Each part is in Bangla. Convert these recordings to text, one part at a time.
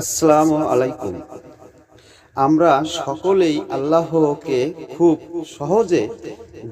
আসসালামু আলাইকুম। আমরা সকলেই আল্লাহকে খুব সহজে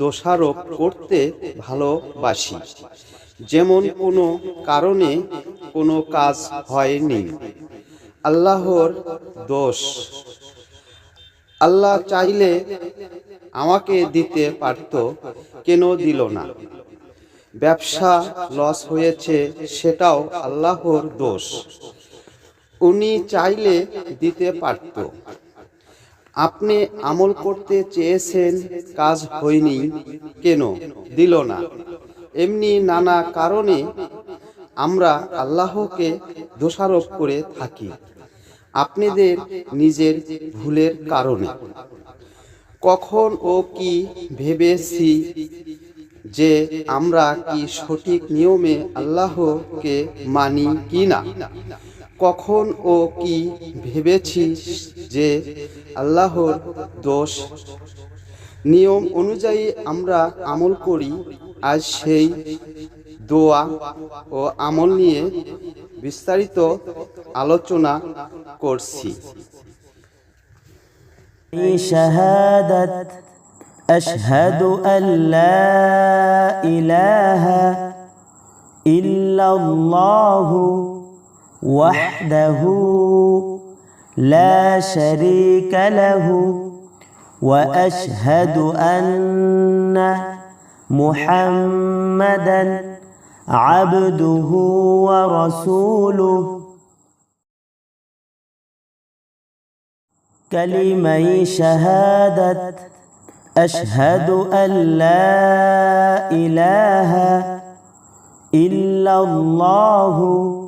দোষারোপ করতে ভালোবাসি। যেমন কোনো কারণে কোনো কাজ হয়নি। আল্লাহর দোষ। আল্লাহ চাইলে আমাকে দিতে পারত, কেন দিল না? ব্যবসা লস হয়েছে, সেটাও আল্লাহর দোষ। উনি চাইলে দিতে পারত। আপনি আমল করতে চেয়েছেন, কাজ হয়নি, কেন? দিল না। এমনি নানা কারণে আমরা আল্লাহকে দোষারোপ করে থাকি। আপনাদের নিজের ভুলের কারণে। কখন ও কি ভেবেছি যে আমরা কি সঠিক নিয়মে আল্লাহকে মানি কি না কখন ও কি ভেবেছিস যে আল্লাহর দোষ? নিয়ম অনুযায়ী আমরা আমল করি, আজ সেই দোয়া ও আমল নিয়ে বিস্তারিত আলোচনা করছি। وحده لا شريك له وأشهد أن محمدا عبده ورسوله. كلمي شهادة أشهد أن لا إله إلا الله.